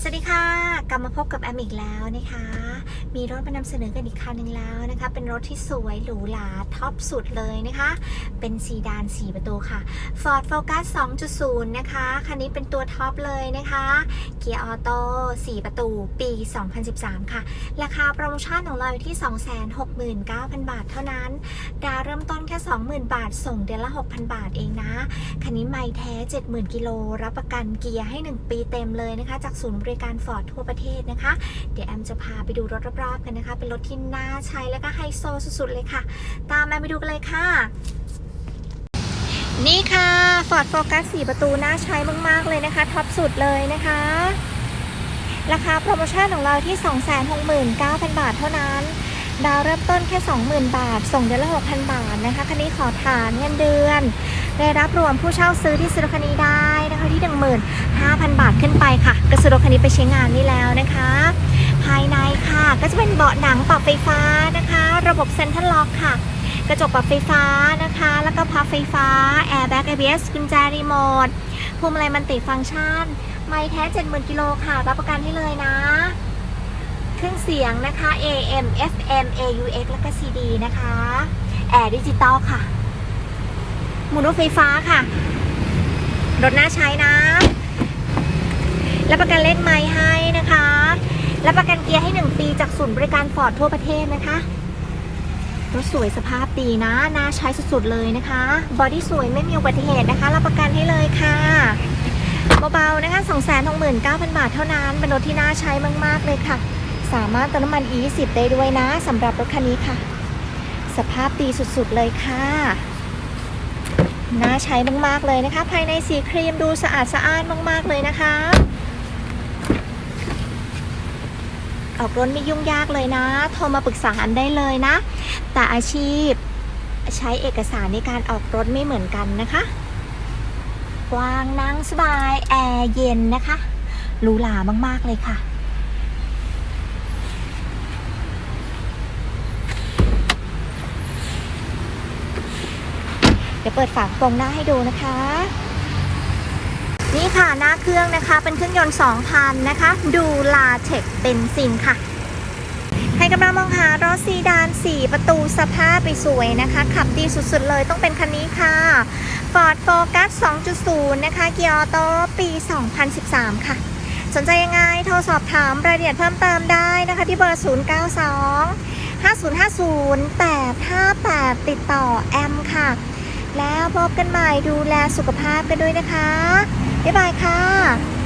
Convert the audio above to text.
สวัสดีค่ะ กลับมาพบกับแอมอีกแล้วนะคะ มีรถมานำเสนอกันอีกคันหนึ่งแล้วนะคะ เป็นรถที่สวยหรูหราท็อปสุดเลยนะคะ เป็นซีดาน 4 ประตูค่ะ Ford Focus 2.0 นะคะ คันนี้เป็นตัวท็อปเลยนะคะ เกียร์ออโต้4ประตูปี 2013 ค่ะ ราคาโปรโมชั่นของเราอยู่ที่ 269,000 บาทเท่านั้น ดาวเริ่มต้นแค่ 20,000 บาท ส่งเดือนละ 6,000 บาทเองนะ คันนี้ไม่แท้ 70,000 กิโล รับประกันเกียร์ให้ 1 ปีเต็มเลยนะคะ จากศูนย์บริการฟอร์ดทั่วประเทศนะคะ เดี๋ยวแอมจะพาไปดูรถรอบๆกันนะคะ เป็นรถที่น่าใช้แล้วก็ไฮโซสุดๆเลยค่ะ ตามแอมไปดูกันเลยค่ะนี่ค่ะ Ford Focus 4 ประตูน่าใช้มาก ๆ เลยนะคะ ท็อปสุดเลยนะคะ ราคาโปรโมชั่นของเราที่ 269,000 บาทเท่านั้น ดาวเริ่มต้นแค่ 20,000 บาท ส่งเดือนละ 6,000 บาทนะคะ คันนี้ขอฐานเงินเดือน ได้รับรวมผู้เช่าซื้อที่ซื้อรคันนี้ได้นะคะที่ 15,000 บาทขึ้นไปค่ะก็ซื้อรคันนี้ไปใช้งานนี่แล้วนะคะ ภายในค่ะก็จะเป็นเบาะหนังปรับไฟฟ้านะคะ ระบบเซ็นทรัลล็อกค่ะ กระจกปรับไฟฟ้านะคะ แล้วก็พับไฟฟ้าแอร์แบ็ก ABS กุญแจรีโมทพวงมาลัยมันติฟังก์ชัน ไม่แท้ 70,000กิโลค่ะ รับประกันให้เลยนะเครื่องเสียงนะคะ AM FM AUX แล้วก็ CD นะคะ แอร์ดิจิตอลค่ะ หมุนรถไฟฟ้าค่ะ รถน่าใช้นะรับประกันเลขไม้ให้นะคะรับประกันเกียร์ให้ 1 ปีจากศูนย์บริการฟอร์ดทั่วประเทศนะคะรถสวยสภาพดีนะน่าใช้สุดๆเลยนะคะ บอดี้สวยไม่มีอุบัติเหตุนะคะรับประกันให้เลยค่ะเบาๆนะคะ269,000 บาทเท่านั้นเป็นรถที่น่าใช้มากๆเลยค่ะ สามารถเติมน้ำมัน E10 ได้ด้วยนะสำหรับรถคันนี้ค่ะ สภาพดีสุดๆเลยค่ะ น่าใช้มากๆเลยนะคะ ภายในสีครีมดูสะอาดสะอ้านมาก ๆ เลยนะคะ ออกรถไม่ยุ่งยากเลยนะ โทรมาปรึกษาอันได้เลยนะ แต่อาชีพใช้เอกสารในการออกรถไม่เหมือนกันนะคะกว้างนั่งสบาย แอร์เย็นนะคะหรูหรามาก ๆ เลยค่ะ ดี๋ยวเปิดฝากระโปรงหน้าให้ดูนะคะ นี่ค่ะหน้าเครื่องนะคะ เป็นเครื่องยนต์2,000นะคะ ดูลาเทคเบนซินค่ะใครกำลังมองหารถซีดาน 4 ประตูสภาพไปสวยนะคะ ขับดีสุดๆเลยต้องเป็นคันนี้ค่ะ Ford Focus 2.0 นะคะ เกียร์ออโต้ปี 2013 ค่ะ สนใจยังไงโทรสอบถามรายละเอียดเพิ่มเติมได้นะคะ ที่เบอร์ 092 5050 858 ติดต่อแอมค่ะ แล้วพบกันใหม่ดูแลสุขภาพกันด้วยนะคะ บ๊ายบายค่ะ